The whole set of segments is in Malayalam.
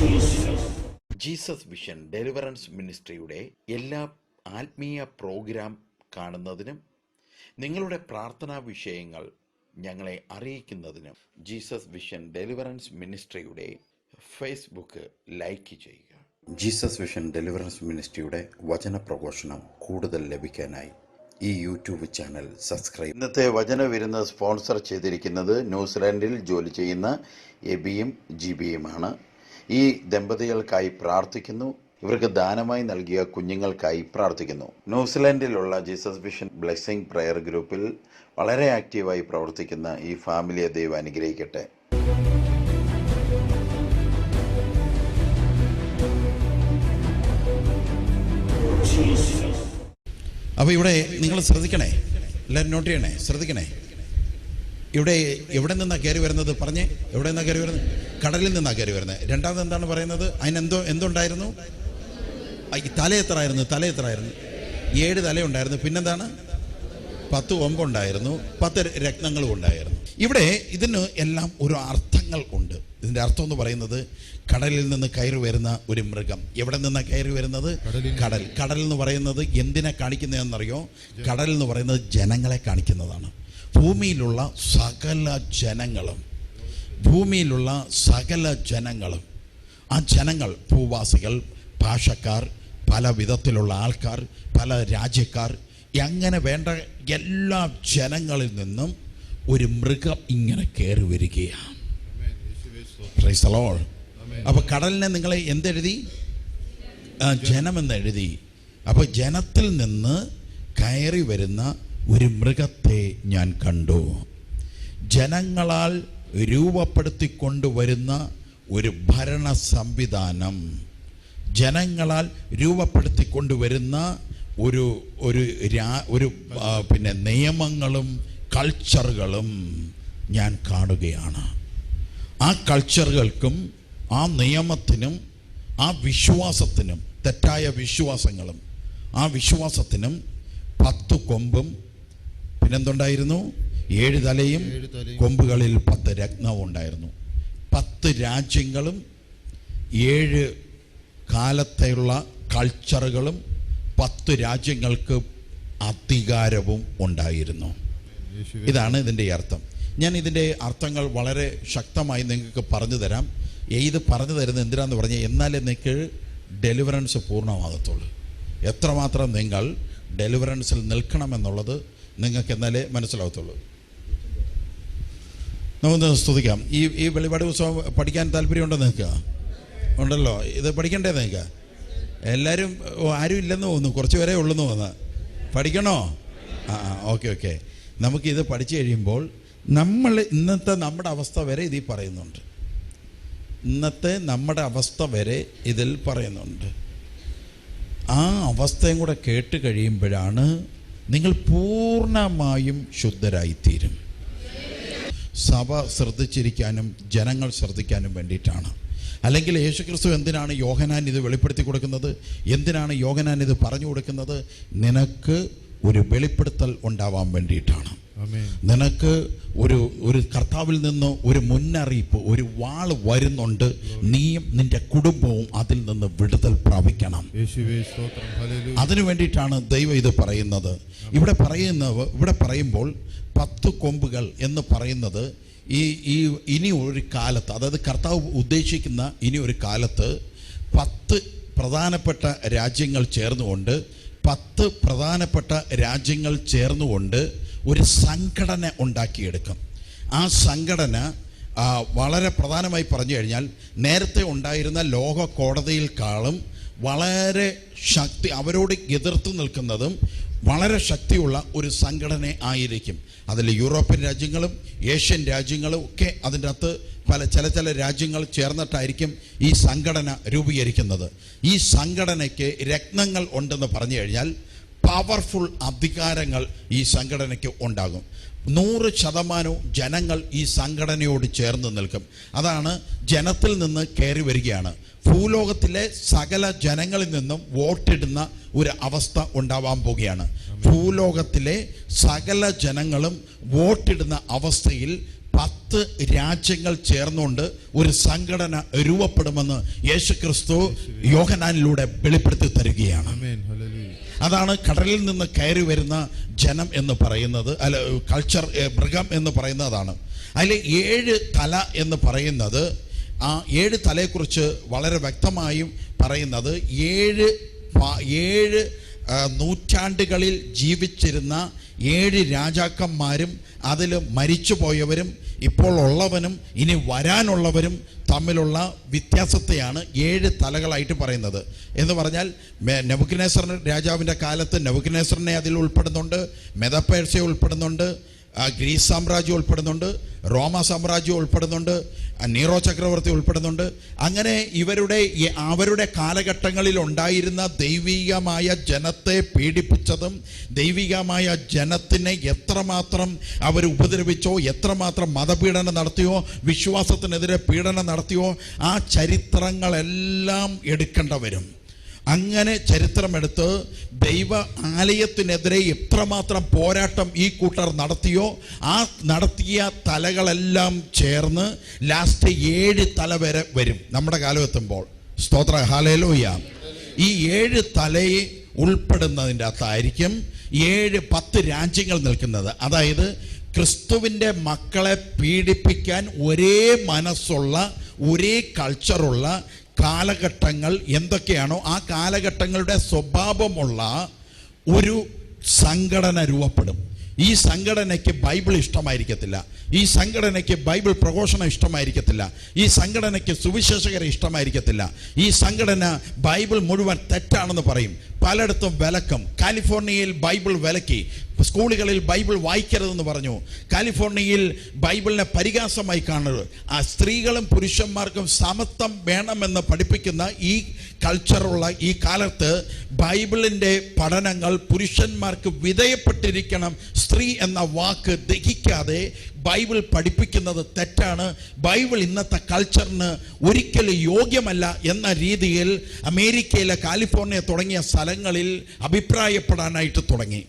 ജീസസ് വിഷൻ ഡെലിവറൻസ് മിനിസ്ട്രിയുടെ എല്ലാ ആത്മീയ പ്രോഗ്രാം കാണുന്നതിനും നിങ്ങളുടെ പ്രാർത്ഥനാ വിഷയങ്ങൾ ഞങ്ങളെ അറിയിക്കുന്നതിനും ജീസസ് വിഷൻ ഡെലിവറൻസ് മിനിസ്ട്രിയുടെ ഫേസ്ബുക്ക് ലൈക്ക് ചെയ്യുക. ജീസസ് വിഷൻ ഡെലിവറൻസ് മിനിസ്ട്രിയുടെ വചന പ്രഘോഷണം കൂടുതൽ ലഭിക്കാനായി ഈ യൂട്യൂബ് ചാനൽ സബ്സ്ക്രൈബ് ഇന്നത്തെ വചന വിരുന്ന് സ്പോൺസർ ചെയ്തിരിക്കുന്നത് ന്യൂസിലാൻഡിൽ ജോലി ചെയ്യുന്ന എബിയും ജിബിയുമാണ് ഈ ദമ്പതികൾക്കായി പ്രാർത്ഥിക്കുന്നു. ഇവർക്ക് ദാനമായി നൽകിയ കുഞ്ഞുങ്ങൾക്കായി പ്രാർത്ഥിക്കുന്നു. ന്യൂസിലൻഡിലുള്ള ജീസസ് വിഷൻ ബ്ലെസ്സിംഗ് പ്രയർ ഗ്രൂപ്പിൽ വളരെ ആക്റ്റീവായി പ്രവർത്തിക്കുന്ന ഈ ഫാമിലിയെ ദൈവം അനുഗ്രഹിക്കട്ടെ. അപ്പോൾ ഇവിടെ നിങ്ങൾ ശ്രദ്ധിക്കണേ. എല്ലാവരും നോട്ട് ചെയ്യണേ. ശ്രദ്ധിക്കണേ. ഇവിടെ എവിടെ നിന്നാണ് കയറി വരുന്നത്? പറഞ്ഞേ. എവിടെ നിന്നാണ് കയറി വരുന്നത്? കടലിൽ നിന്നാണ് കയറി വരുന്നത് രണ്ടാമത് എന്താണ് പറയുന്നത്? അതിനെന്തോ എന്തുണ്ടായിരുന്നു? ഈ തല എത്രയായിരുന്നു തല എത്രയായിരുന്നു ഏഴ് തലയുണ്ടായിരുന്നു പിന്നെന്താണ്? പത്ത് ഒമ്പുണ്ടായിരുന്നു പത്ത് രത്നങ്ങളും ഉണ്ടായിരുന്നു. ഇവിടെ ഇതിന് എല്ലാം ഒരു അർത്ഥങ്ങൾ ഉണ്ട്. ഇതിന്റെ അർത്ഥം എന്ന് പറയുന്നത് കടലിൽ നിന്ന് കയറി വരുന്ന ഒരു മൃഗം. എവിടെ നിന്നാണ് കയറി വരുന്നത്? കടൽ. കടൽ എന്ന് പറയുന്നത് എന്തിനെ കാണിക്കുന്നതെന്നറിയോ? കടൽ എന്ന് പറയുന്നത് ജനങ്ങളെ കാണിക്കുന്നതാണ്. ഭൂമിയിലുള്ള സകല ജനങ്ങളും ഭൂമിയിലുള്ള സകല ജനങ്ങളും ആ ജനങ്ങൾ ഭൂവാസികൾ ഭാഷക്കാർ പല വിധത്തിലുള്ള ആൾക്കാർ പല രാജ്യക്കാർ എങ്ങനെ വേണ്ട എല്ലാ ജനങ്ങളിൽ നിന്നും ഒരു മൃഗം ഇങ്ങനെ കയറി വരികയാണ്. Praise the Lord. അപ്പൊ കടലിനെ നിങ്ങളെ എന്തെഴുതി? ജനമെന്ന് എഴുതി അപ്പൊ ജനത്തിൽ നിന്ന് കയറി വരുന്ന ഒരു മൃഗത്തെ ഞാൻ കണ്ടു. ജനങ്ങളാൽ രൂപപ്പെടുത്തിക്കൊണ്ടുവരുന്ന ഒരു ഭരണ സംവിധാനം. ജനങ്ങളാൽ രൂപപ്പെടുത്തിക്കൊണ്ടുവരുന്ന ഒരു ഒരു രാ ഒരു പിന്നെ നിയമങ്ങളും കൾച്ചറുകളും ഞാൻ കാണുകയാണ്. ആ കൾച്ചറുകൾക്കും ആ നിയമത്തിനും ആ വിശ്വാസത്തിനും തെറ്റായ വിശ്വാസങ്ങളും ആ വിശ്വാസത്തിനും പത്തു കൊമ്പും പിന്നെന്തുണ്ടായിരുന്നു? ഏഴ് തലയും കൊമ്പുകളിൽ പത്ത് രത്നവും ഉണ്ടായിരുന്നു. പത്ത് രാജ്യങ്ങളും ഏഴ് കാലത്തെയുള്ള കൾച്ചറുകളും പത്ത് രാജ്യങ്ങൾക്ക് അധികാരവും ഉണ്ടായിരുന്നു. ഇതാണ് ഇതിന്റെ അർത്ഥം. ഞാൻ ഇതിന്റെ അർത്ഥങ്ങൾ വളരെ ശക്തമായി നിങ്ങൾക്ക് പറഞ്ഞു തരാം. ഇത് പറഞ്ഞു തരുന്നത് എന്തിനാന്ന് പറഞ്ഞാൽ എന്നാലേ നിങ്ങൾക്ക് ഡെലിവറൻസ് പൂർണമാകത്തുള്ളൂ. എത്രമാത്രം നിങ്ങൾ ഡെലിവറൻസിൽ നിൽക്കണമെന്നുള്ളത് നിങ്ങൾക്ക് എന്നാലേ മനസ്സിലാകത്തുള്ളൂ. നമുക്കൊന്ന് സ്തുതിക്കാം. ഈ ഈ വെളിപാട് പുസ്തകം പഠിക്കാൻ താല്പര്യമുണ്ടോ നിങ്ങൾക്ക്? ഉണ്ടല്ലോ. ഇത് പഠിക്കണ്ടേ നിങ്ങൾക്ക്? എല്ലാവരും ആരും ഇല്ലെന്ന് തോന്നുന്നു. കുറച്ച് പേരേ ഉള്ളെന്ന് തോന്നുന്നു. പഠിക്കണോ? ആ ആ ഓക്കെ ഓക്കെ. നമുക്കിത് പഠിച്ചു കഴിയുമ്പോൾ നമ്മൾ ഇന്നത്തെ നമ്മുടെ അവസ്ഥ വരെ ഇതിൽ പറയുന്നുണ്ട്. ഇന്നത്തെ നമ്മുടെ അവസ്ഥ വരെ ഇതിൽ പറയുന്നുണ്ട്. ആ അവസ്ഥയും കൂടെ കേട്ട് കഴിയുമ്പോഴാണ് നിങ്ങൾ പൂർണമായും ശുദ്ധരായിത്തീരും. സഭ ശ്രദ്ധിച്ചിരിക്കാനും ജനങ്ങൾ ശ്രദ്ധിക്കാനും വേണ്ടിയിട്ടാണ്. അല്ലെങ്കിൽ യേശുക്രിസ്തു എന്തിനാണ് യോഹനാൻ ഇത് വെളിപ്പെടുത്തി കൊടുക്കുന്നത്? എന്തിനാണ് യോഹനാൻ ഇത് പറഞ്ഞു കൊടുക്കുന്നത്? നിനക്ക് ഒരു വെളിപ്പെടുത്തൽ ഉണ്ടാവാൻ വേണ്ടിയിട്ടാണ്. നിനക്ക് ഒരു ഒരു കർത്താവിൽ നിന്ന് ഒരു മുന്നറിയിപ്പ് ഒരു വാൾ വരുന്നുണ്ട്. നീയും നിന്റെ കുടുംബവും അതിൽ നിന്ന് വിടുതൽ പ്രാപിക്കണം. അതിനു വേണ്ടിയിട്ടാണ് ദൈവം ഇത് പറയുന്നത്. ഇവിടെ പറയുന്ന ഇവിടെ പറയുമ്പോൾ പത്ത് കൊമ്പുകൾ എന്ന് പറയുന്നത് ഈ ഈ ഇനി ഒരു കാലത്ത് അതായത് കർത്താവ് ഉദ്ദേശിക്കുന്ന ഇനി ഒരു കാലത്ത് പത്ത് പ്രധാനപ്പെട്ട രാജ്യങ്ങൾ ചേർന്നുകൊണ്ട് പത്ത് പ്രധാനപ്പെട്ട രാജ്യങ്ങൾ ചേർന്നുകൊണ്ട് ഒരു സംഘടന ഉണ്ടാക്കിയെടുക്കും. ആ സംഘടന വളരെ പ്രധാനമായി പറഞ്ഞു കഴിഞ്ഞാൽ നേരത്തെ ഉണ്ടായിരുന്ന ലോക കോടതിയിൽക്കാളും വളരെ ശക്തി അവരോട് എതിർത്ത് നിൽക്കുന്നതും വളരെ ശക്തിയുള്ള ഒരു സംഘടന ആയിരിക്കും. അതിൽ യൂറോപ്യൻ രാജ്യങ്ങളും ഏഷ്യൻ രാജ്യങ്ങളും ഒക്കെ അതിന്റെ അകത്ത് പല ചില ചില രാജ്യങ്ങൾ ചേർന്നിട്ടായിരിക്കും ഈ സംഘടന രൂപീകരിക്കുന്നത്. ഈ സംഘടനയ്ക്ക് രത്നങ്ങൾ ഉണ്ടെന്ന് പറഞ്ഞു കഴിഞ്ഞാൽ പവർഫുൾ അധികാരങ്ങൾ ഈ സംഘടനയ്ക്ക് ഉണ്ടാകും. നൂറ് ശതമാനവും ജനങ്ങൾ ഈ സംഘടനയോട് ചേർന്ന് നിൽക്കും. അതാണ് ജനത്തിൽ നിന്ന് കയറി വരികയാണ്. ഭൂലോകത്തിലെ സകല ജനങ്ങളിൽ നിന്നും വോട്ടിടുന്ന ഒരു അവസ്ഥ ഉണ്ടാവാൻ പോവുകയാണ്. ഭൂലോകത്തിലെ സകല ജനങ്ങളും വോട്ടിടുന്ന അവസ്ഥയിൽ പത്ത് രാജ്യങ്ങൾ ചേർന്നുകൊണ്ട് ഒരു സംഘടന രൂപപ്പെടുമെന്ന് യേശുക്രിസ്തു യോഹനാനിലൂടെ വെളിപ്പെടുത്തി തരികയാണ്. അതാണ് കടലിൽ നിന്ന് കയറി വരുന്ന ജനം എന്ന് പറയുന്നത് അല്ല കൾച്ചർ മൃഗം എന്ന് പറയുന്നതാണ്. അതിൽ ഏഴ് തല എന്ന് പറയുന്നത് ആ ഏഴ് തലയെക്കുറിച്ച് വളരെ വ്യക്തമായും പറയുന്നത് ഏഴ് ഏഴ് നൂറ്റാണ്ടുകളിൽ ജീവിച്ചിരുന്ന ഏഴ് രാജാക്കന്മാരും അതിൽ മരിച്ചുപോയവരും ഇപ്പോൾ ഉള്ളവനും ഇനി വരാനുള്ളവരും തമ്മിലുള്ള വ്യത്യാസത്തെയാണ് ഏഴ് തലകളായിട്ട് പറയുന്നത്. എന്ന് പറഞ്ഞാൽ നെബുക്കിനേശ്വർ രാജാവിന്റെ കാലത്ത് നെബുക്കിനേശ്വറിനെ അതിൽ ഉൾപ്പെടുന്നുണ്ട് മെതപ്പേഴ്സയെ ഉൾപ്പെടുന്നുണ്ട് ഗ്രീസ് സാമ്രാജ്യം ഉൾപ്പെടുന്നുണ്ട് റോമ സാമ്രാജ്യം ഉൾപ്പെടുന്നുണ്ട് നീറോ ചക്രവർത്തി ഉൾപ്പെടുന്നുണ്ട്. അങ്ങനെ ഇവരുടെ അവരുടെ കാലഘട്ടങ്ങളിൽ ഉണ്ടായിരുന്ന ദൈവികമായ ജനത്തെ പീഡിപ്പിച്ചതും ദൈവികമായ ജനത്തിനെ എത്രമാത്രം അവർ ഉപദ്രവിച്ചോ എത്രമാത്രം മതപീഡനം നടത്തിയോ വിശ്വാസത്തിനെതിരെ പീഡനം നടത്തിയോ ആ ചരിത്രങ്ങളെല്ലാം എടുക്കേണ്ട വരും അങ്ങനെ ചരിത്രമെടുത്ത് ദൈവ ആലയത്തിനെതിരെ എത്രമാത്രം പോരാട്ടം ഈ കൂട്ടർ നടത്തിയോ ആ നടത്തിയ തലകളെല്ലാം ചേർന്ന് ലാസ്റ്റ് ഏഴ് തല വരെ വരും നമ്മുടെ കാലം എത്തുമ്പോൾ സ്തോത്ര. ഹാലയിലൂയ ഈ ഏഴ് തലയെ ഉൾപ്പെടുന്നതിന്റെ അകത്തായിരിക്കും ഏഴ് പത്ത് രാജ്യങ്ങൾ നിൽക്കുന്നത്. അതായത് ക്രിസ്തുവിന്റെ മക്കളെ പീഡിപ്പിക്കാൻ ഒരേ മനസ്സുള്ള ഒരേ കൾച്ചറുള്ള കാലഘട്ടങ്ങൾ എന്തൊക്കെയാണോ ആ കാലഘട്ടങ്ങളുടെ സ്വഭാവമുള്ള ഒരു സംഘടന രൂപപ്പെടും. ഈ സംഘടനയ്ക്ക് ബൈബിൾ ഇഷ്ടമായിരിക്കത്തില്ല. ഈ സംഘടനയ്ക്ക് ബൈബിൾ പ്രഘോഷണം ഇഷ്ടമായിരിക്കത്തില്ല. ഈ സംഘടനയ്ക്ക് സുവിശേഷകരെ ഇഷ്ടമായിരിക്കത്തില്ല. ഈ സംഘടന ബൈബിൾ മുഴുവൻ തെറ്റാണെന്ന് പറയും. പലയിടത്തും വിലക്കും. കാലിഫോർണിയയിൽ ബൈബിൾ വിലക്കി. സ്കൂളുകളിൽ ബൈബിൾ വായിക്കരുതെന്ന് പറഞ്ഞു. കാലിഫോർണിയയിൽ ബൈബിളിനെ പരിഹാസമായി കാണരുത്. ആ സ്ത്രീകളും പുരുഷന്മാർക്കും സമത്വം വേണമെന്ന് പഠിപ്പിക്കുന്ന ഈ കൾച്ചറുള്ള ഈ കാലത്ത് ബൈബിളിന്റെ പഠനങ്ങൾ പുരുഷന്മാർക്ക് വിധേയപ്പെട്ടിരിക്കണം. സ്ത്രീ എന്ന വാക്ക് ദഹിക്കാതെ ബൈബിൾ പഠിപ്പിക്കുന്നത് തെറ്റാണ്. ബൈബിൾ ഇന്നത്തെ കൾച്ചറിന് ഒരിക്കലും യോഗ്യമല്ല എന്ന രീതിയിൽ അമേരിക്കയിലെ കാലിഫോർണിയ തുടങ്ങിയ സ്ഥലങ്ങളിൽ അഭിപ്രായപ്പെടാനായിട്ട് തുടങ്ങി.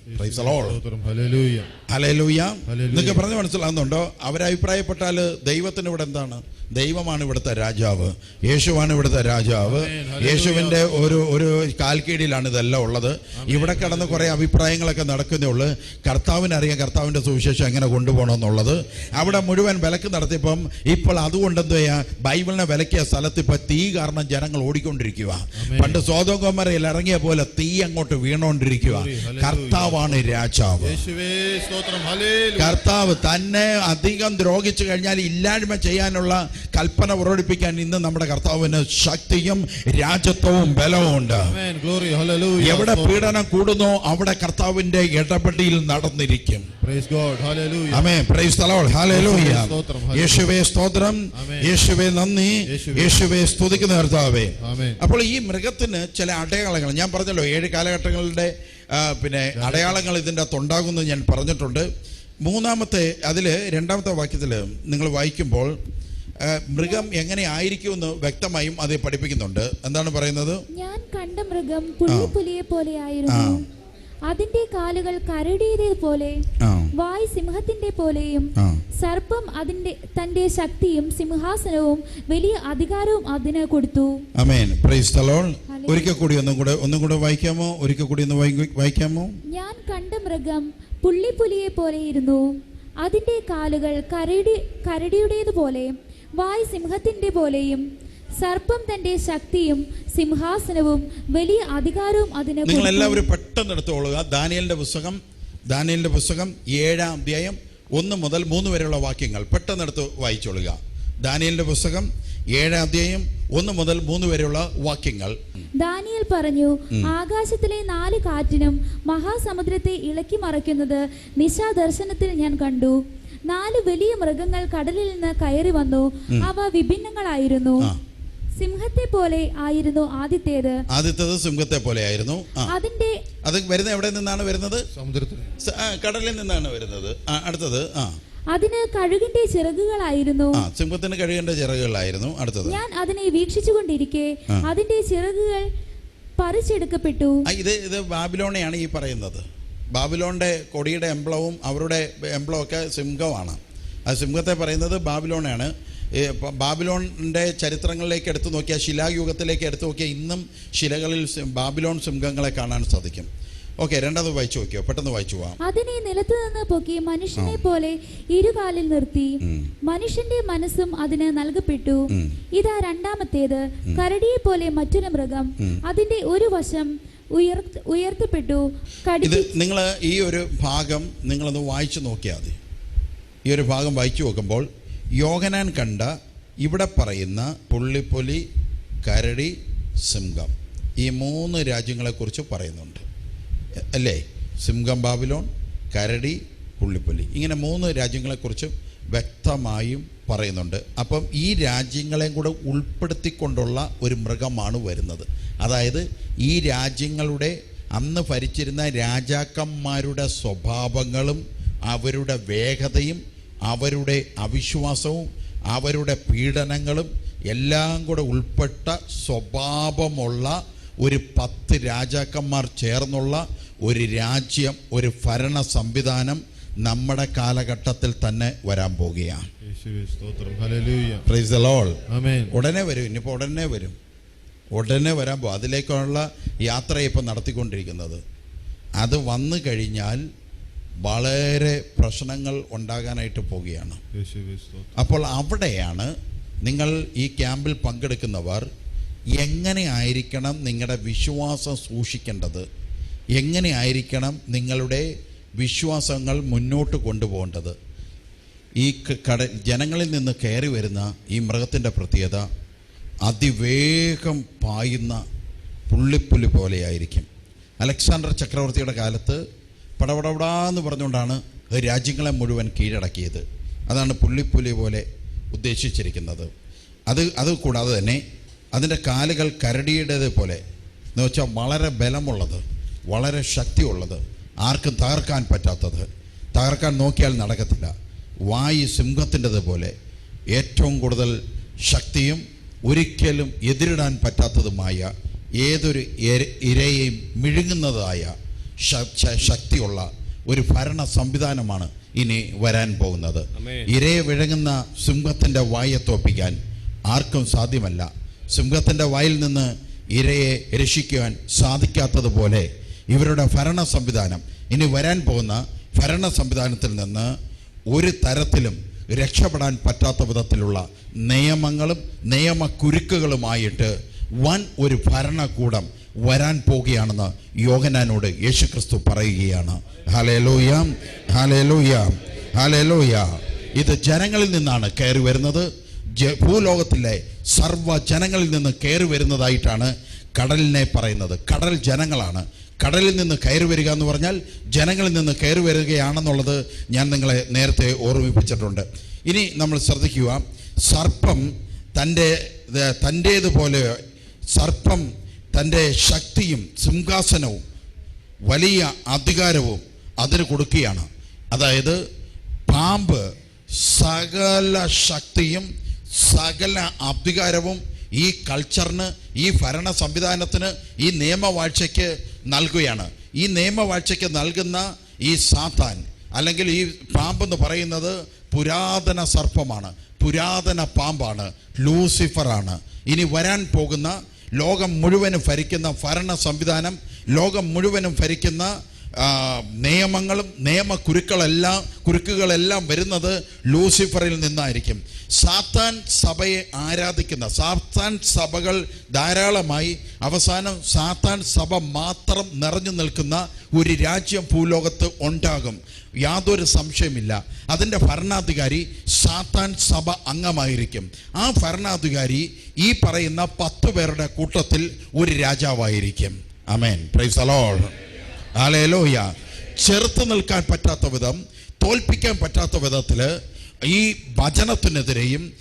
നിങ്ങൾക്ക് പറഞ്ഞു മനസ്സിലാകുന്നുണ്ടോ? അവരഭിപ്രായപ്പെട്ടാൽ ദൈവത്തിന് ഇവിടെ എന്താണ്? ദൈവമാണ് ഇവിടുത്തെ രാജാവ്. യേശുവാണ് ഇവിടുത്തെ രാജാവ്. യേശുവിന്റെ ഒരു ഒരു കാൽക്കീഴിലാണ് ഇതെല്ലാം ഉള്ളത്. ഇവിടെ കിടന്ന് കുറേ അഭിപ്രായങ്ങളൊക്കെ നടക്കുന്നേ ഉള്ളൂ. കർത്താവിനറിയാം കർത്താവിന്റെ സുവിശേഷം എങ്ങനെ കൊണ്ടുപോകണമെന്നുള്ളത്. അവിടെ മുഴുവൻ വിലക്ക് നടത്തിയപ്പം ഇപ്പോൾ അതുകൊണ്ട് എന്ത് ചെയ്യാ ബൈബിളിനെ വിലക്കിയ സ്ഥലത്ത് ഇപ്പം തീ കാരണം ജനങ്ങൾ ഓടിക്കൊണ്ടിരിക്കുക പണ്ട് സ്വതോകമരയിൽ ഇറങ്ങിയ പോലെ തീ അങ്ങോട്ട് വീണോണ്ടിരിക്കുക കർത്താവാണ് രാജാവ്. കർത്താവ് തന്നെ അധികം ദ്രോഹിച്ചു കഴിഞ്ഞാൽ ഇല്ലായ്മ ചെയ്യാനുള്ള കൽപ്പന ഉറപ്പിക്കാൻ ഇന്ന് നമ്മുടെ കർത്താവിന് ശക്തിയും രാജ്യത്വവും ബലവും ഉണ്ട് Amen. Glory. Hallelujah. എവിടെ പീഡനം കൂടുന്നോ അവിടെ കർത്താവിന്റെ ഇടപെടിയിൽ നടന്നിരിക്കും. യേശുവേ സ്തോത്രം. യേശുവേ നന്ദി. യേശുവേ. സ്തുതിക്കുന്ന കർത്താവേ. അപ്പോൾ ഈ മൃഗത്തിന് ചില അടയാളങ്ങൾ ഞാൻ പറഞ്ഞല്ലോ ഏഴ് കാലഘട്ടങ്ങളുടെ പിന്നെ അടയാളങ്ങൾ ഇതിന്റെ അകത്ത് ഉണ്ടാകുമെന്ന് ഞാൻ പറഞ്ഞിട്ടുണ്ട്. മൂന്നാമത്തെ അതിൽ രണ്ടാമത്തെ വാക്യത്തിൽ നിങ്ങൾ വായിക്കുമ്പോൾ മൃഗം എങ്ങനെ ആയിരിക്കുമെന്ന് വ്യക്തമായും അത് പഠിപ്പിക്കുന്നുണ്ട്. എന്താണ് പറയുന്നത്? ഞാൻ കണ്ട മൃഗം പുള്ളിപ്പുലിയെ പോലെയായിരുന്നു അതിന്റെ കാലുകൾ കരടിയതേ പോലെ വായ് സിംഹത്തിന്റെ പോലെയും സർപ്പം അതിന്റെ തന്റെ ശക്തിയും സിംഹാസനവും വലിയ അധികാരവും അതിന് കൊടുത്തു. Amen praise. ഒരിക്കൽ കൂടി ഒന്നും കൂടെ ഒന്നും കൂടെ വായിക്കാമോ? ഒരിക്കൽ കൂടി ഒന്ന് വായിക്കാമോ? ഞാൻ കണ്ട മൃഗം പുള്ളിപ്പുലിയെ പോലെയിരുന്നു അതിന്റെ കാലുകൾ കരടി കരടിയുടേതുപോലെ വായ് സിംഹത്തിന്റെ പോലെയും സർപ്പം തന്റെ ശക്തിയും സിംഹാസനവും വലിയ അധികാരവും അതിന് നിങ്ങൾ എല്ലാവരും പെട്ടെന്ന് എടുത്തോളുക. ദാനിയലിന്റെ പുസ്തകം ദാനിയലിന്റെ പുസ്തകം ഏഴാം അധ്യായം ഒന്ന് മുതൽ മൂന്ന് വരെയുള്ള വാക്യങ്ങൾ. പെട്ടെന്ന് എടുത്ത് വായിച്ചോളുക. ദാനിയലിന്റെ പുസ്തകം ഏഴാം അധ്യായം ഒന്ന് മുതൽ മൂന്ന് വരെയുള്ള വാക്യങ്ങൾ. ദാനിയൽ പറഞ്ഞു ആകാശത്തിലെ നാല് കാറ്റിനും മഹാസമുദ്രത്തെ ഇളക്കി മറയ്ക്കുന്നത് നിശാദർശനത്തിൽ ഞാൻ കണ്ടു. നാല് വലിയ മൃഗങ്ങൾ കടലിൽ നിന്ന് കയറി വന്നു. അവ വിഭിന്നങ്ങളായിരുന്നു. സിംഹത്തെ പോലെ ആയിരുന്നു ആദ്യത്തേത്. ആദ്യത്തേത് സിംഹത്തെ പോലെ ആയിരുന്നു. അതിന്റെ അത് വരുന്ന എവിടെ നിന്നാണ് വരുന്നത്? സമുദ്രത്തിൽ കടലിൽ നിന്നാണ് വരുന്നത്. അടുത്തത് ആ. അതിന് കഴുകിന്റെ ചിറകുകളായിരുന്നു. സിംഹത്തിന് കഴുകിന്റെ ചിറകുകളായിരുന്നു. അടുത്തത്. ഞാൻ അതിനെ വീക്ഷിച്ചുകൊണ്ടിരിക്കെ. അതിന്റെ ചിറകുകൾ പറിച്ചെടുക്കപ്പെട്ടു. ഇത് ഇത് ബാബിലോണയാണ് ഈ പറയുന്നത്. ബാബിലോണിന്റെ കൊടിയുടെ എംബ്ലവും അവരുടെ എംബ്ലമൊക്കെ ഒക്കെ സിംഹമാണ്. ആ സിംഹത്തെ പറയുന്നത് ബാബിലോണാണ്. ബാബിലോണിന്റെ ചരിത്രങ്ങളിലേക്ക് എടുത്തു നോക്കിയാൽ ശിലായുഗത്തിലേക്ക് എടുത്തു നോക്കിയാൽ ഇന്നും ശിലകളിൽ ബാബിലോൺ സിംഹങ്ങളെ കാണാൻ സാധിക്കും. ഓക്കെ രണ്ടാമത് വായിച്ചു നോക്കിയോ? പെട്ടെന്ന് വായിച്ചു പോവാം. അതിനെ നിലത്ത് നിന്ന് പൊക്കി മനുഷ്യനെ പോലെ ഇരുകാലിൽ നിർത്തി. മനുഷ്യന്റെ മനസ്സും അതിന് നൽകപ്പെട്ടു. ഇതാ രണ്ടാമത്തേത്. കരടിയെ പോലെ മറ്റൊരു മൃഗം. അതിന്റെ ഒരു വശം ഉയർത്തപ്പെട്ടു. ഇത് നിങ്ങൾ ഈ ഒരു ഭാഗം നിങ്ങളൊന്ന് വായിച്ചു നോക്കിയാൽ മതി. ഈ ഒരു ഭാഗം വായിച്ചു നോക്കുമ്പോൾ യോഗനാൻ കണ്ട ഇവിടെ പറയുന്ന പുള്ളിപ്പൊലി കരടി സിംഹം ഈ മൂന്ന് രാജ്യങ്ങളെക്കുറിച്ച് പറയുന്നുണ്ട്. അല്ലേ? സിംഹം ബാബിലോൺ കരടി പുള്ളിപ്പൊലി. ഇങ്ങനെ മൂന്ന് രാജ്യങ്ങളെക്കുറിച്ച് വ്യക്തമായും പറയുന്നുണ്ട്. അപ്പം ഈ രാജ്യങ്ങളെയും കൂടെ ഉൾപ്പെടുത്തിക്കൊണ്ടുള്ള ഒരു മൃഗമാണ് വരുന്നത്. അതായത് ഈ രാജ്യങ്ങളുടെ അന്ന് ഭരിച്ചിരുന്ന രാജാക്കന്മാരുടെ സ്വഭാവങ്ങളും അവരുടെ വേഗതയും അവരുടെ അവിശ്വാസവും അവരുടെ പീഡനങ്ങളും എല്ലാം കൂടെ ഉൾപ്പെട്ട സ്വഭാവമുള്ള ഒരു പത്ത് രാജാക്കന്മാർ ചേർന്നുള്ള ഒരു രാജ്യം ഒരു ഭരണ സംവിധാനം നമ്മുടെ കാലഘട്ടത്തിൽ തന്നെ വരാൻ പോകുകയാണ്. ഉടനെ വരും ഇനിയിപ്പോൾ ഉടനെ വരും. ഉടനെ വരാൻ പോകും അതിലേക്കുള്ള യാത്ര ഇപ്പം നടത്തിക്കൊണ്ടിരിക്കുന്നത്. അത് വന്നു കഴിഞ്ഞാൽ വളരെ പ്രശ്നങ്ങൾ ഉണ്ടാകാനായിട്ട് പോവുകയാണ് അപ്പോൾ അവിടെയാണ് നിങ്ങൾ ഈ ക്യാമ്പിൽ പങ്കെടുക്കുന്നവർ എങ്ങനെ ആയിരിക്കണം നിങ്ങളുടെ വിശ്വാസം സൂക്ഷിക്കേണ്ടത്? എങ്ങനെ ആയിരിക്കണം നിങ്ങളുടെ വിശ്വാസങ്ങൾ മുന്നോട്ട് കൊണ്ടുപോകേണ്ടത്. ഈ കട ജനങ്ങളിൽ നിന്ന് കയറി വരുന്ന ഈ മൃഗത്തിന്റെ പ്രത്യേകത അതിവേഗം പായുന്ന പുള്ളിപ്പുലി പോലെയായിരിക്കും. അലക്സാണ്ടർ ചക്രവർത്തിയുടെ കാലത്ത് പടപടപടാന്ന് പറഞ്ഞുകൊണ്ടാണ് രാജ്യങ്ങളെ മുഴുവൻ കീഴടക്കിയത്. അതാണ് പുള്ളിപ്പുലി പോലെ ഉദ്ദേശിച്ചിരിക്കുന്നത്. അത് അത് കൂടാതെ തന്നെ അതിന്റെ കാലുകൾ കരടിയുടേത് പോലെ. എന്ന് വെച്ചാൽ വളരെ ബലമുള്ളത് വളരെ ശക്തിയുള്ളത്. ആർക്കും തകർക്കാൻ പറ്റാത്തത്. തകർക്കാൻ നോക്കിയാൽ നടക്കത്തില്ല. വായു സിംഹത്തിന്റെത് പോലെ ഏറ്റവും കൂടുതൽ ശക്തിയും ഒരിക്കലും എതിരിടാൻ പറ്റാത്തതുമായ ഏതൊരു ഇര- ഇരയെയും മിഴുങ്ങുന്നതായ ശക്തിയുള്ള ഒരു ഭരണ സംവിധാനമാണ് ഇനി വരാൻ പോകുന്നത്. ഇരയെ വിഴുങ്ങുന്ന സിംഹത്തിന്റെ വായെ തോപ്പിക്കാൻ ആർക്കും സാധ്യമല്ല. സിംഹത്തിന്റെ വായിൽ നിന്ന് ഇരയെ രക്ഷിക്കുവാൻ സാധിക്കാത്തതുപോലെ ഇവരുടെ ഭരണ സംവിധാനം. ഇനി വരാൻ പോകുന്ന ഭരണ സംവിധാനത്തിൽ നിന്ന് ഒരു തരത്തിലും രക്ഷപ്പെടാൻ പറ്റാത്ത വിധത്തിലുള്ള നിയമങ്ങളും നിയമക്കുരുക്കുകളുമായിട്ട് വൻ ഒരു ഭരണകൂടം വരാൻ പോകുകയാണെന്ന് യോഹനാനോട് യേശുക്രിസ്തു പറയുകയാണ്. ഹാലേലൂയ ഹാലേലൂയ ഹാലേലൂയ ഇത് ജനങ്ങളിൽ നിന്നാണ് കയറി വരുന്നത്. ഭൂലോകത്തിലെ സർവ ജനങ്ങളിൽ നിന്ന് കയറി വരുന്നതായിട്ടാണ് കടലിനെ പറയുന്നത്. കടൽ ജനങ്ങളാണ് കടലിൽ നിന്ന് കയറി വരിക എന്ന് പറഞ്ഞാൽ ജനങ്ങളിൽ നിന്ന് കയറി വരികയാണെന്നുള്ളത് ഞാൻ നിങ്ങളെ നേരത്തെ ഓർമ്മിപ്പിച്ചിട്ടുണ്ട്. ഇനി നമ്മൾ ശ്രദ്ധിക്കുക സർപ്പം തന്റെ തന്റേതുപോലെ സർപ്പം തന്റെ ശക്തിയും സിംഹാസനവും വലിയ അധികാരവും അതിന് കൊടുക്കുകയാണ്. അതായത് പാമ്പ് സകല ശക്തിയും സകല അധികാരവും ഈ കൾച്ചറിന് ഈ ഭരണ സംവിധാനത്തിന് ഈ നിയമവാഴ്ചയ്ക്ക് നൽകുകയാണ്. ഈ നിയമവാഴ്ചയ്ക്ക് നൽകുന്ന ഈ സാത്താൻ അല്ലെങ്കിൽ ഈ പാമ്പെന്ന് പറയുന്നത് പുരാതന സർപ്പമാണ്. പുരാതന പാമ്പാണ്. ലൂസിഫറാണ്. ഇനി വരാൻ പോകുന്ന ലോകം മുഴുവനും ഭരിക്കുന്ന ഭരണ സംവിധാനം ലോകം മുഴുവനും ഭരിക്കുന്ന നിയമങ്ങളും നിയമക്കുരുക്കളെല്ലാം കുരുക്കുകളെല്ലാം വരുന്നത് ലൂസിഫറിൽ നിന്നായിരിക്കും. സാത്താൻ സഭയെ ആരാധിക്കുന്ന സാത്താൻ സഭകൾ ധാരാളമായി അവസാനം സാത്താൻ സഭ മാത്രം നിറഞ്ഞു നിൽക്കുന്ന ഒരു രാജ്യം ഭൂലോകത്ത് ഉണ്ടാകും. യാതൊരു സംശയമില്ല അതിന്റെ ഭരണാധികാരി സാത്താൻ സഭ അംഗമായിരിക്കും. ആ ഭരണാധികാരി ഈ പറയുന്ന പത്ത് പേരുടെ കൂട്ടത്തിൽ ഒരു രാജാവായിരിക്കും. അമേൻ പ്രൈസ് അലോൾ ആലേലോയ ചെറുത്ത് നിൽക്കാൻ പറ്റാത്ത വിധം തോൽപ്പിക്കാൻ പറ്റാത്ത വിധത്തിൽ ഈ വചനത്തിനെതിരെയും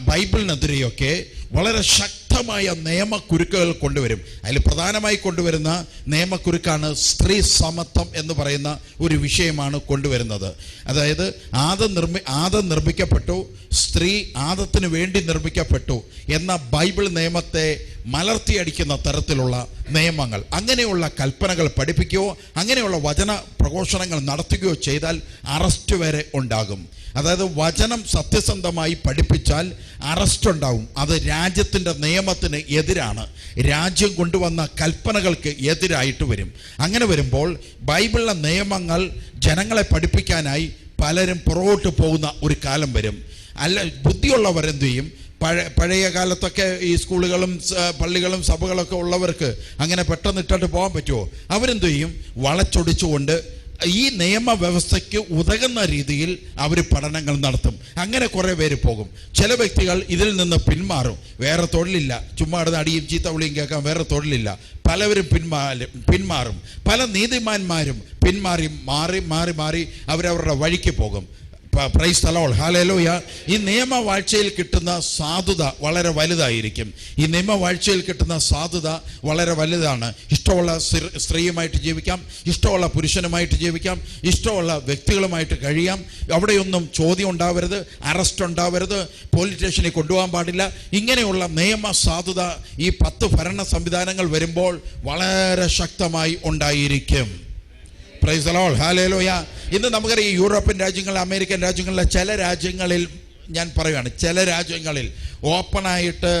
ബൈബിളിനെതിരെയൊക്കെ വളരെ ശക്തമായ നിയമക്കുരുക്കുകൾ കൊണ്ടുവരും. അതിൽ പ്രധാനമായി കൊണ്ടുവരുന്ന നിയമക്കുരുക്കാണ് സ്ത്രീ സമത്വം എന്ന് പറയുന്ന ഒരു വിഷയമാണ് കൊണ്ടുവരുന്നത്. അതായത് ആദം നിർമ്മി ആദം നിർമ്മിക്കപ്പെട്ടു സ്ത്രീ ആദത്തിന് വേണ്ടി നിർമ്മിക്കപ്പെട്ടു എന്ന ബൈബിൾ നിയമത്തെ മലർത്തിയടിക്കുന്ന തരത്തിലുള്ള നിയമങ്ങൾ അങ്ങനെയുള്ള കൽപ്പനകൾ പഠിപ്പിക്കുകയോ അങ്ങനെയുള്ള വചന പ്രഘോഷണങ്ങൾ നടത്തുകയോ ചെയ്താൽ അറസ്റ്റ് വരെ ഉണ്ടാകും. അതായത് വചനം സത്യസന്ധമായി പഠിപ്പിച്ചാൽ അറസ്റ്റ് ഉണ്ടാവും. അത് രാജ്യത്തിന്റെ നിയമത്തിന് എതിരാണ്. രാജ്യം കൊണ്ടുവന്ന കൽപ്പനകൾക്ക് എതിരായിട്ട് വരും. അങ്ങനെ വരുമ്പോൾ ബൈബിളിലെ നിയമങ്ങൾ ജനങ്ങളെ പഠിപ്പിക്കാനായി പലരും പുറകോട്ട് പോകുന്ന ഒരു കാലം വരും. അല്ല ബുദ്ധിയുള്ളവർ എന്ത് ചെയ്യും? പഴയ പഴയ കാലത്തൊക്കെ ഈ സ്കൂളുകളും പള്ളികളും സഭകളൊക്കെ ഉള്ളവർക്ക് അങ്ങനെ പെട്ടെന്ന് ഇട്ടിട്ട് പോകാൻ പറ്റുമോ? അവരെന്തു ചെയ്യും? വളച്ചൊടിച്ചുകൊണ്ട് ഈ നിയമവ്യവസ്ഥയ്ക്ക് ഉതകുന്ന രീതിയിൽ അവർ പഠനങ്ങൾ നടത്തും. അങ്ങനെ കുറേ പേര് പോകും. ചില വ്യക്തികൾ ഇതിൽ നിന്ന് പിന്മാറും. വേറെ തൊഴിലില്ല. ചുമ്മാ അടുത്ത് അടിയും ചീത്ത വിളിയും കേൾക്കാൻ വേറെ തൊഴിലില്ല. പലവരും പിന്മാറും പിന്മാറും. പല നീതിമാന്മാരും പിന്മാറി മാറി മാറി മാറി അവരവരുടെ വഴിക്ക് പോകും. പ്രൈസ് തലോൾ ഹാലേലോയ ഈ നിയമവാഴ്ചയിൽ കിട്ടുന്ന സാധുത വളരെ വലുതായിരിക്കും. ഈ നിയമവാഴ്ചയിൽ കിട്ടുന്ന സാധുത വളരെ വലുതാണ്. ഇഷ്ടമുള്ള സ്ത്രീയുമായിട്ട് ജീവിക്കാം. ഇഷ്ടമുള്ള പുരുഷനുമായിട്ട് ജീവിക്കാം. ഇഷ്ടമുള്ള വ്യക്തികളുമായിട്ട് കഴിയാം. അവിടെയൊന്നും ചോദ്യം ഉണ്ടാവരുത്. അറസ്റ്റ് ഉണ്ടാവരുത്. പോലീസ് സ്റ്റേഷനിൽ കൊണ്ടുപോകാൻ പാടില്ല. ഇങ്ങനെയുള്ള നിയമ സാധുത ഈ പത്ത് ഭരണ സംവിധാനങ്ങൾ വരുമ്പോൾ വളരെ ശക്തമായി ഉണ്ടായിരിക്കും. പ്രൈസ് അലോൾ ഹാലേലോയ ഇന്ന് നമുക്കറിയാം ഈ യൂറോപ്യൻ രാജ്യങ്ങൾ അമേരിക്കൻ രാജ്യങ്ങളിലെ ചില രാജ്യങ്ങളിൽ ഞാൻ പറയുകയാണ് ചില രാജ്യങ്ങളിൽ ഓപ്പണായിട്ട്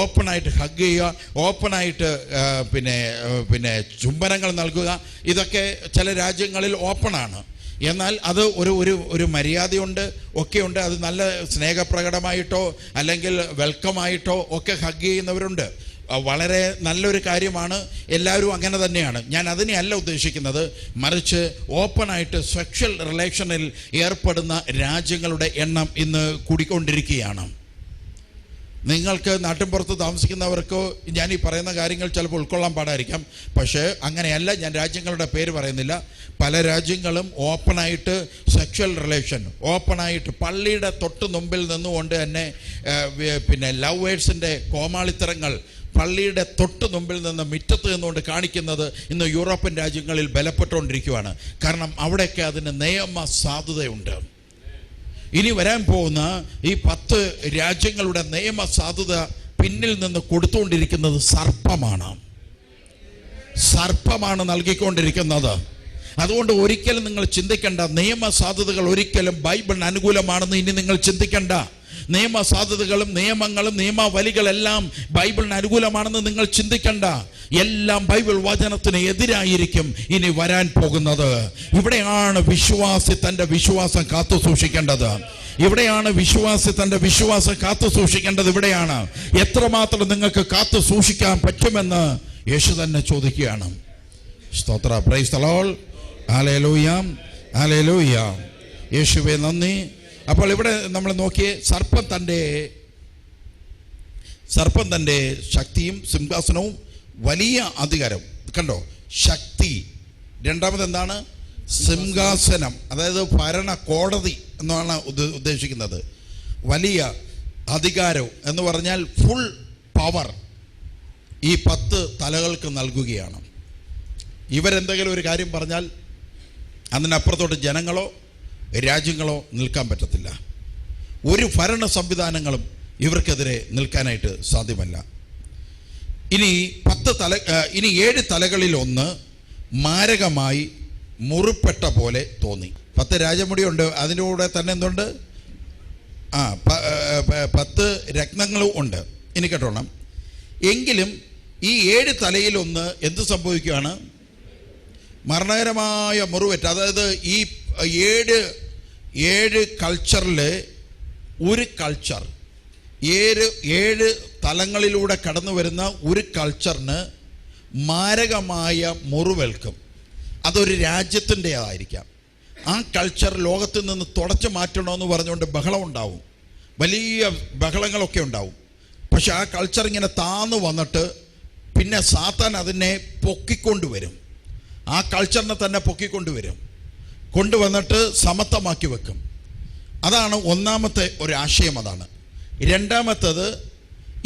ഓപ്പണായിട്ട് ഹഗ് ചെയ്യുക ഓപ്പണായിട്ട് പിന്നെ പിന്നെ ചുംബനങ്ങൾ നൽകുക ഇതൊക്കെ ചില രാജ്യങ്ങളിൽ ഓപ്പണാണ് എന്നാൽ അത് ഒരു ഒരു ഒരു മര്യാദയുണ്ട് ഒക്കെയുണ്ട് അത് നല്ല സ്നേഹപ്രകടമായിട്ടോ അല്ലെങ്കിൽ വെൽക്കമായിട്ടോ ഒക്കെ ഹഗ് ചെയ്യുന്നവരുണ്ട്. വളരെ നല്ലൊരു കാര്യമാണ്. എല്ലാവരും അങ്ങനെ തന്നെയാണ്. ഞാൻ അതിനെ അല്ല ഉദ്ദേശിക്കുന്നത്. മറിച്ച് ഓപ്പണായിട്ട് സെക്ഷൽ റിലേഷനിൽ ഏർപ്പെടുന്ന രാജ്യങ്ങളുടെ എണ്ണം ഇന്ന് കൂടിക്കൊണ്ടിരിക്കുകയാണ്. നിങ്ങൾക്ക് നാട്ടിൻപുറത്ത് താമസിക്കുന്നവർക്കോ ഞാൻ ഈ പറയുന്ന കാര്യങ്ങൾ ചിലപ്പോൾ ഉൾക്കൊള്ളാൻ പാടായിരിക്കാം. പക്ഷേ അങ്ങനെയല്ല ഞാൻ രാജ്യങ്ങളുടെ പേര് പറയുന്നില്ല. പല രാജ്യങ്ങളും ഓപ്പണായിട്ട് സെക്ഷൽ റിലേഷൻ ഓപ്പണായിട്ട് പള്ളിയുടെ തൊട്ട് മുമ്പിൽ നിന്നുകൊണ്ട് തന്നെ പിന്നെ ലവേഴ്സിന്റെ കോമാളിത്തരങ്ങൾ പള്ളിയുടെ തൊട്ട് മുമ്പിൽ നിന്ന് മുറ്റത്ത് നിന്നുകൊണ്ട് കാണിക്കുന്നത് ഇന്ന് യൂറോപ്യൻ രാജ്യങ്ങളിൽ ബലപ്പെട്ടുകൊണ്ടിരിക്കുകയാണ് കാരണം അവിടെയൊക്കെ അതിന് നിയമ സാധുതയുണ്ട് ഇനി വരാൻ പോകുന്ന ഈ പത്ത് രാജ്യങ്ങളുടെ നിയമ സാധുത പിന്നിൽ നിന്ന് കൊടുത്തുകൊണ്ടിരിക്കുന്നത് സർപ്പമാണ്. സർപ്പമാണ് നൽകിക്കൊണ്ടിരിക്കുന്നത്. അതുകൊണ്ട് ഒരിക്കലും നിങ്ങൾ ചിന്തിക്കേണ്ട നിയമ സാധ്യതകൾ ഒരിക്കലും ബൈബിളിന് അനുകൂലമാണെന്ന് ഇനി നിങ്ങൾ ചിന്തിക്കേണ്ട. നിയമ സാധ്യതകളും നിയമങ്ങളും നിയമാവലികളെല്ലാം ബൈബിളിന് അനുകൂലമാണെന്ന് നിങ്ങൾ ചിന്തിക്കണ്ട. എല്ലാം ബൈബിൾ വചനത്തിന് എതിരായിരിക്കും ഇനി വരാൻ പോകുന്നത്. ഇവിടെയാണ് വിശ്വാസി തന്റെ വിശ്വാസം കാത്തു സൂക്ഷിക്കേണ്ടത്. ഇവിടെയാണ് വിശ്വാസി തന്റെ വിശ്വാസം കാത്തു സൂക്ഷിക്കേണ്ടത് ഇവിടെയാണ്. എത്രമാത്രം നിങ്ങൾക്ക് കാത്തു സൂക്ഷിക്കാൻ പറ്റുമെന്ന് യേശു തന്നെ ചോദിക്കുകയാണ്. സ്തോത്ര. പ്രൈസ് തലോൾ ആലയലൂയാം ആലയലൂയാം യേശുവെ നന്ദി. അപ്പോൾ ഇവിടെ നമ്മൾ നോക്കിയേ സർപ്പം തന്റെ സർപ്പം തന്റെ ശക്തിയും സിംഹാസനവും വലിയ അധികാരം. കണ്ടോ? ശക്തി. രണ്ടാമത് എന്താണ് സിംഹാസനം. അതായത് ഭരണ കോടതി എന്നാണ് ഉദ് ഉദ്ദേശിക്കുന്നത്. വലിയ അധികാരവും എന്ന് പറഞ്ഞാൽ ഫുൾ പവർ ഈ പത്ത് തലകൾക്ക് നൽകുകയാണ്. ഇവരെന്തെങ്കിലും ഒരു കാര്യം പറഞ്ഞാൽ അതിനപ്പുറത്തോട്ട് ജനങ്ങളോ രാജ്യങ്ങളോ നിൽക്കാൻ പറ്റത്തില്ല. ഒരു ഭരണ സംവിധാനങ്ങളും ഇവർക്കെതിരെ നിൽക്കാനായിട്ട് സാധ്യമല്ല. ഇനി പത്ത് തല ഇനി ഏഴ് തലകളിൽ ഒന്ന് മാരകമായി മുറിപ്പെട്ട പോലെ തോന്നി. പത്ത് രാജമുടിയുണ്ട് അതിന്റെ കൂടെ തന്നെ എന്തുണ്ട്? ആ പത്ത് രത്നങ്ങളും ഉണ്ട്. ഇനി കേട്ടോണം. എങ്കിലും ഈ ഏഴ് തലയിലൊന്ന് എന്ത് സംഭവിക്കുകയാണ്? മരണകരമായ മുറിവേറ്റ് അതായത് ഈ ഏഴ് ഏഴ് കൾച്ചറിൽ ഒരു കൾച്ചർ ഏഴ് ഏഴ് തലങ്ങളിലൂടെ കടന്നു വരുന്ന ഒരു കൾച്ചറിന് മാരകമായ മുറിവേൽക്കും. അതൊരു രാജ്യത്തിന്റെതായിരിക്കാം ആ കൾച്ചർ ലോകത്തിൽ നിന്ന് തുടച്ചു മാറ്റണമെന്ന് പറഞ്ഞുകൊണ്ട് ബഹളം ഉണ്ടാവും. വലിയ ബഹളങ്ങളൊക്കെ ഉണ്ടാവും. പക്ഷെ ആ കൾച്ചർ ഇങ്ങനെ താന്നു വന്നിട്ട് പിന്നെ സാത്താൻ അതിനെ പൊക്കിക്കൊണ്ടുവരും. ആ കൾച്ചറിനെ തന്നെ പൊക്കിക്കൊണ്ടുവരും. കൊണ്ടുവന്നിട്ട് സമത്വമാക്കി വെക്കും. അതാണ് ഒന്നാമത്തെ ഒരു ആശയം അതാണ്. രണ്ടാമത്തത്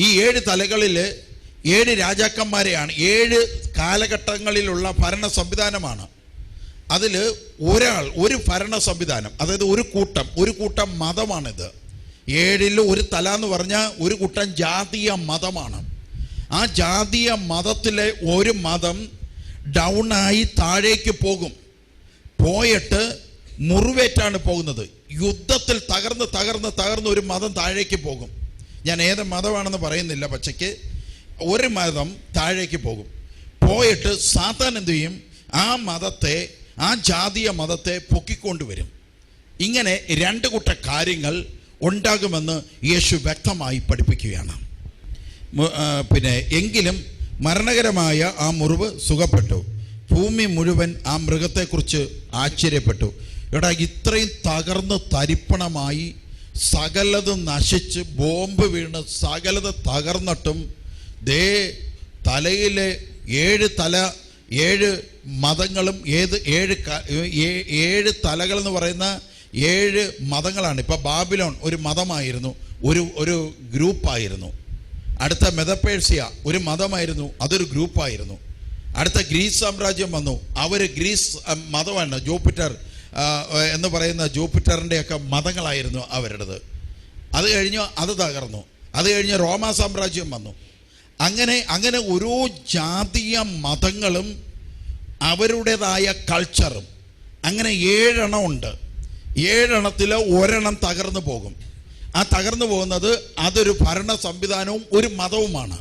ഈ ഏഴ് തലകളിൽ ഏഴ് രാജാക്കന്മാരെയാണ്. ഏഴ് കാലഘട്ടങ്ങളിലുള്ള ഭരണ സംവിധാനമാണ്. അതിൽ ഒരാൾ ഒരു ഭരണ സംവിധാനം അതായത് ഒരു കൂട്ടം ഒരു കൂട്ടം മതമാണിത്. ഏഴിൽ ഒരു തല എന്ന് പറഞ്ഞാൽ ഒരു കൂട്ടം ജാതീയ മതമാണ്. ആ ജാതീയ മതത്തിലെ ഒരു മതം ഡൗണായി താഴേക്ക് പോകും. പോയിട്ട് മുറിവേറ്റാണ് പോകുന്നത്. യുദ്ധത്തിൽ തകർന്ന് തകർന്ന് തകർന്ന് ഒരു മതം താഴേക്ക് പോകും. ഞാൻ ഏത് മതമാണെന്ന് പറയുന്നില്ല പക്ഷേക്ക് ഒരു മതം താഴേക്ക് പോകും. പോയിട്ട് സാത്താൻ എന്തു ചെയ്യും? ആ മതത്തെ ആ ജാതീയ മതത്തെ പൊക്കിക്കൊണ്ടുവരും ഇങ്ങനെ രണ്ട് കൂട്ട കാര്യങ്ങൾ ഉണ്ടാകുമെന്ന് യേശു വ്യക്തമായി പഠിപ്പിക്കുകയാണ്. പിന്നെ എങ്കിലും മരണകരമായ ആ മുറിവ് സുഖപ്പെട്ടു. ഭൂമി മുഴുവൻ ആ മൃഗത്തെക്കുറിച്ച് ആശ്ചര്യപ്പെട്ടു. എടാ ഇത്രയും തകർന്ന് തരിപ്പണമായി സകലതും നശിച്ച് ബോംബ് വീണ് സകലത് തകർന്നിട്ടും ദേ തലയിലെ ഏഴ് തല ഏഴ് മതങ്ങളും ഏത് ഏഴ് ഏഴ് തലകൾ എന്ന് പറയുന്ന ഏഴ് മതങ്ങളാണ്. ഇപ്പോൾ ബാബിലോൺ ഒരു മതമായിരുന്നു ഒരു ഒരു ഗ്രൂപ്പായിരുന്നു. അടുത്ത മെതപ്പേഴ്സിയ ഒരു മതമായിരുന്നു അതൊരു ഗ്രൂപ്പായിരുന്നു. അടുത്ത ഗ്രീസ് സാമ്രാജ്യം വന്നു അവർ ഗ്രീസ് മതമാണ് ജൂപ്പിറ്റർ എന്ന് പറയുന്ന ജൂപ്പിറ്ററിന്റെയൊക്കെ മതങ്ങളായിരുന്നു അവരുടേത്. അത് കഴിഞ്ഞ് അത് തകർന്നു. അത് കഴിഞ്ഞ് റോമാ സാമ്രാജ്യം വന്നു. അങ്ങനെ അങ്ങനെ ഓരോ ജാതീയ മതങ്ങളും അവരുടേതായ കൾച്ചറും അങ്ങനെ ഏഴെണ്ണം ഉണ്ട്. ഏഴെണ്ണത്തിൽ ഒരെണ്ണം തകർന്നു പോകും. ആ തകർന്നു പോകുന്നത് അതൊരു ഭരണ സംവിധാനവും ഒരു മതവുമാണ്.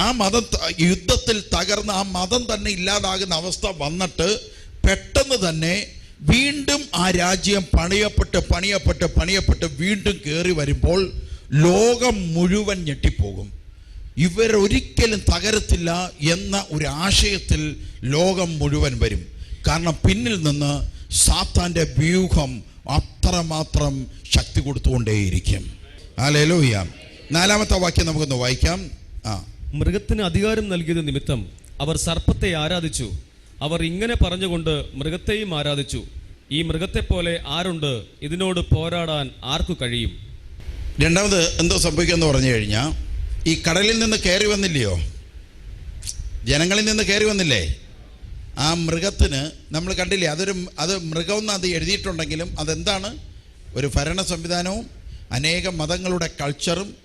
ആ മതം യുദ്ധത്തിൽ തകർന്ന് ആ മതം തന്നെ ഇല്ലാതാകുന്ന അവസ്ഥ വന്നിട്ട് പെട്ടെന്ന് തന്നെ വീണ്ടും ആ രാജ്യം പണിയപ്പെട്ട് പണിയപ്പെട്ട് പണിയപ്പെട്ട് വീണ്ടും കയറി വരുമ്പോൾ ലോകം മുഴുവൻ ഞെട്ടിപ്പോകും. ഇവരൊരിക്കലും തകരത്തില്ല എന്ന ഒരു ആശയത്തിൽ ലോകം മുഴുവൻ വരും. കാരണം പിന്നിൽ നിന്ന് സാത്താന്റെ വ്യൂഹം അത്രമാത്രം ശക്തി കൊടുത്തുകൊണ്ടേയിരിക്കും. അലേലൂയ നാലാമത്തെ വാക്യം നമുക്കൊന്ന് വായിക്കാം. ആ. മൃഗത്തിന് അധികാരം നൽകിയത് നിമിത്തം അവർ സർപ്പത്തെ ആരാധിച്ചു. അവർ ഇങ്ങനെ പറഞ്ഞുകൊണ്ട് മൃഗത്തെയും ആരാധിച്ചു. ഈ മൃഗത്തെപ്പോലെ ആരുണ്ട്? ഇതിനോട് പോരാടാൻ ആർക്കു കഴിയും? രണ്ടാമത് എന്തോ സംഭവിക്കുമെന്ന് പറഞ്ഞു കഴിഞ്ഞാൽ ഈ കടലിൽ നിന്ന് കയറി വന്നില്ലയോ? ജനങ്ങളിൽ നിന്ന് കയറി വന്നില്ലേ? ആ മൃഗത്തിന് നമ്മൾ കണ്ടില്ലേ അതൊരു അത് മൃഗമെന്ന് അത് എഴുതിയിട്ടുണ്ടെങ്കിലും അതെന്താണ്? ഒരു ഭരണ സംവിധാനവും അനേകം മതങ്ങളുടെ കൾച്ചറും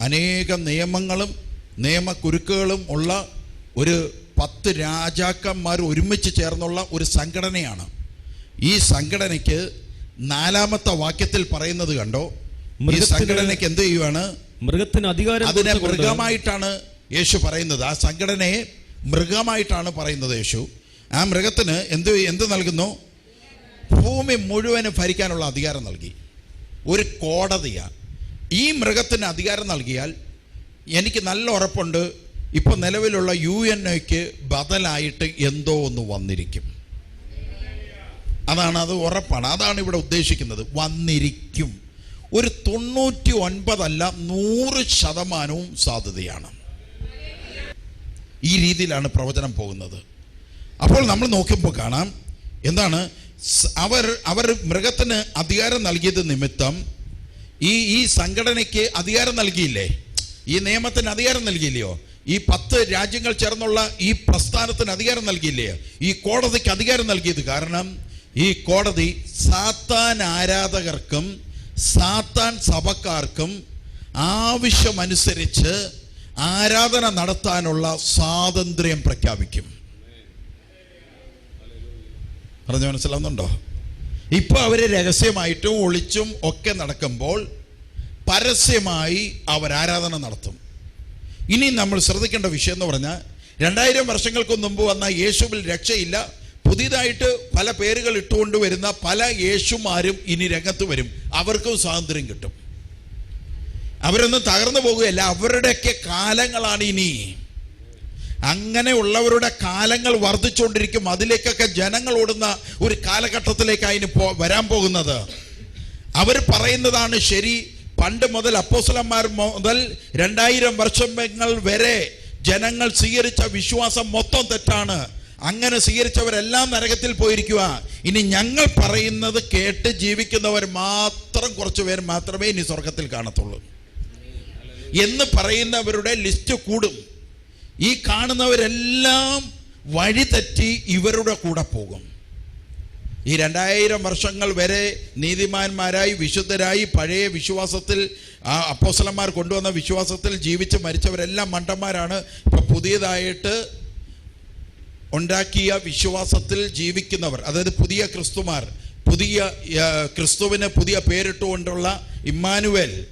അനേകം നിയമങ്ങളും നിയമക്കുരുക്കുകളും ഉള്ള ഒരു പത്ത് രാജാക്കന്മാർ ഒരുമിച്ച് ചേർന്നുള്ള ഒരു സംഘടനയാണ്. ഈ സംഘടനയ്ക്ക് നാലാമത്തെ വാക്യത്തിൽ പറയുന്നത് കണ്ടോ? ഈ സംഘടനയ്ക്ക് എന്ത് ചെയ്യുവാണ്? മൃഗത്തിന് അധികാരം അതിനെ മൃഗമായിട്ടാണ് യേശു പറയുന്നത്. ആ സംഘടനയെ മൃഗമായിട്ടാണ് പറയുന്നത് യേശു. ആ മൃഗത്തിന് എന്ത് എന്ത് നൽകുന്നു? ഭൂമി മുഴുവനും ഭരിക്കാനുള്ള അധികാരം നൽകി. ഒരു കോടതിയാണ് ഈ മൃഗത്തിന് അധികാരം നൽകിയാൽ എനിക്ക് നല്ല ഉറപ്പുണ്ട്. ഇപ്പൊ നിലവിലുള്ള യു എൻ ഒക്ക് ബദലായിട്ട് എന്തോ ഒന്ന് വന്നിരിക്കും. അതാണ് അത് ഉറപ്പാണ്. അതാണ് ഇവിടെ ഉദ്ദേശിക്കുന്നത്. വന്നിരിക്കും. ഒരു തൊണ്ണൂറ്റി ഒൻപതല്ല നൂറ് ശതമാനവും സാധ്യതയാണ്. ഈ രീതിയിലാണ് പ്രവചനം പോകുന്നത്. അപ്പോൾ നമ്മൾ നോക്കുമ്പോൾ കാണാം എന്താണ് അവർ അവർ മൃഗത്തിന് അധികാരം നൽകിയത് നിമിത്തം ഈ ഈ സംഘടനയ്ക്ക് അധികാരം നൽകിയില്ലേ? ഈ നിയമത്തിന് അധികാരം നൽകിയില്ലയോ? ഈ പത്ത് രാജ്യങ്ങൾ ചേർന്നുള്ള ഈ പ്രസ്ഥാനത്തിന് അധികാരം നൽകിയില്ലേ? ഈ കോടതിക്ക് അധികാരം നൽകിയത് കാരണം ഈ കോടതി സാത്താൻ ആരാധകർക്കും സാത്താൻ സഭക്കാർക്കും ആവശ്യമനുസരിച്ച് ആരാധന നടത്താനുള്ള സ്വാതന്ത്ര്യം പ്രഖ്യാപിക്കും. പറഞ്ഞു മനസ്സിലാവുന്നുണ്ടോ? ഇപ്പൊ അവർ രഹസ്യമായിട്ടും ഒളിച്ചും ഒക്കെ നടക്കുമ്പോൾ പരസ്യമായി അവർ ആരാധന നടത്തും. ഇനി നമ്മൾ ശ്രദ്ധിക്കേണ്ട വിഷയം എന്ന് പറഞ്ഞാൽ രണ്ടായിരം വർഷങ്ങൾക്ക് മുമ്പ് വന്ന യേശുവിൽ രക്ഷയില്ല. പുതിയതായിട്ട് പല പേരുകൾ ഇട്ടുകൊണ്ട് വരുന്ന പല യേശുമാരും ഇനി രംഗത്ത് വരും. അവർക്കും സ്വാതന്ത്ര്യം കിട്ടും. അവരൊന്നും തകർന്നു പോകുകയല്ല. അവരുടെയൊക്കെ കാലങ്ങളാണ് ഇനി. അങ്ങനെയുള്ളവരുടെ കാലങ്ങൾ വർദ്ധിച്ചുകൊണ്ടിരിക്കും. അതിലേക്കൊക്കെ ജനങ്ങൾ ഓടുന്ന ഒരു കാലഘട്ടത്തിലേക്കാണ് ഇനി പോ വരാൻ പോകുന്നത്. അവർ പറയുന്നതാണ് ശരി. പണ്ട് മുതൽ അപ്പോസലന്മാർ മുതൽ രണ്ടായിരം വർഷങ്ങൾ വരെ ജനങ്ങൾ സ്വീകരിച്ച വിശ്വാസം മൊത്തം തെറ്റാണ്. അങ്ങനെ സ്വീകരിച്ചവരെല്ലാം നരകത്തിൽ പോയിരിക്കുക ഇനി ഞങ്ങൾ പറയുന്നത് കേട്ട് ജീവിക്കുന്നവർ മാത്രം കുറച്ച് പേർ മാത്രമേ ഇനി സ്വർഗത്തിൽ കാണത്തുള്ളൂ. എന്ന് പറയുന്നവരുടെ ലിസ്റ്റ് കൂടും. ഈ കാണുന്നവരെല്ലാം വഴി തെറ്റി ഇവരുടെ കൂടെ പോകും. ഈ രണ്ടായിരം വർഷങ്ങൾ വരെ നീതിമാന്മാരായി വിശുദ്ധരായി പഴയ വിശ്വാസത്തിൽ ആ അപ്പോസലന്മാർ കൊണ്ടുവന്ന വിശ്വാസത്തിൽ ജീവിച്ച് മരിച്ചവരെല്ലാം മണ്ടന്മാരാണ്. ഇപ്പൊ പുതിയതായിട്ട് ഉണ്ടാക്കിയ വിശ്വാസത്തിൽ ജീവിക്കുന്നവർ അതായത് പുതിയ ക്രിസ്തുമാർ പുതിയ ക്രിസ്തുവിന് പുതിയ പേരിട്ടുകൊണ്ടുള്ള ഇമ്മാനുവേൽ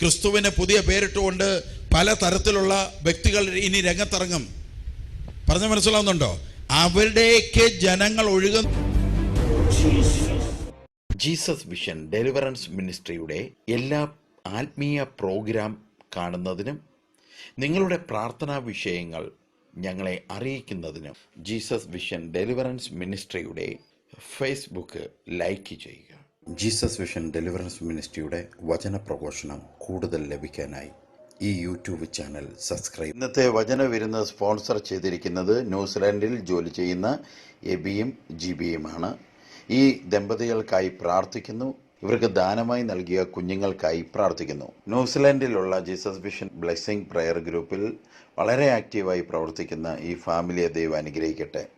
ക്രിസ്തുവിന് പുതിയ പേരിട്ടുകൊണ്ട് പല തരത്തിലുള്ള വ്യക്തികൾ ഇനി രംഗത്തിറങ്ങും. പറഞ്ഞ മനസ്സിലാവുന്നുണ്ടോ? അവരുടെയൊക്കെ ജനങ്ങൾ ഒഴുകുന്ന ജീസസ് വിഷൻ ഡെലിവറൻസ് മിനിസ്ട്രിയുടെ എല്ലാ ആത്മീയ പ്രോഗ്രാം കാണുന്നതിനും നിങ്ങളുടെ പ്രാർത്ഥനാ വിഷയങ്ങൾ ഞങ്ങളെ അറിയിക്കുന്നതിനും ജീസസ് വിഷൻ ഡെലിവറൻസ് മിനിസ്ട്രിയുടെ ഫേസ്ബുക്ക് ലൈക്ക് ചെയ്യുക. ജീസസ് വിഷൻ ഡെലിവറൻസ് മിനിസ്ട്രിയുടെ വചന പ്രഘോഷണം കൂടുതൽ ലഭിക്കാനായി ഈ യൂട്യൂബ് ചാനൽ സബ്സ്ക്രൈബ് ഇന്നത്തെ വചന വിരുന്ന് സ്പോൺസർ ചെയ്തിരിക്കുന്നത് ന്യൂസിലാൻഡിൽ ജോലി ചെയ്യുന്ന എബിയും ജിബിയുമാണ് ഈ ദമ്പതികൾക്കായി പ്രാർത്ഥിക്കുന്നു. ഇവർക്ക് ദാനമായി നൽകിയ കുഞ്ഞുങ്ങൾക്കായി പ്രാർത്ഥിക്കുന്നു. ന്യൂസിലാൻഡിലുള്ള ജീസസ് വിഷൻ ബ്ലെസ്സിംഗ് പ്രയർ ഗ്രൂപ്പിൽ വളരെ ആക്റ്റീവായി പ്രവർത്തിക്കുന്ന ഈ ഫാമിലിയെ ദൈവം അനുഗ്രഹിക്കട്ടെ.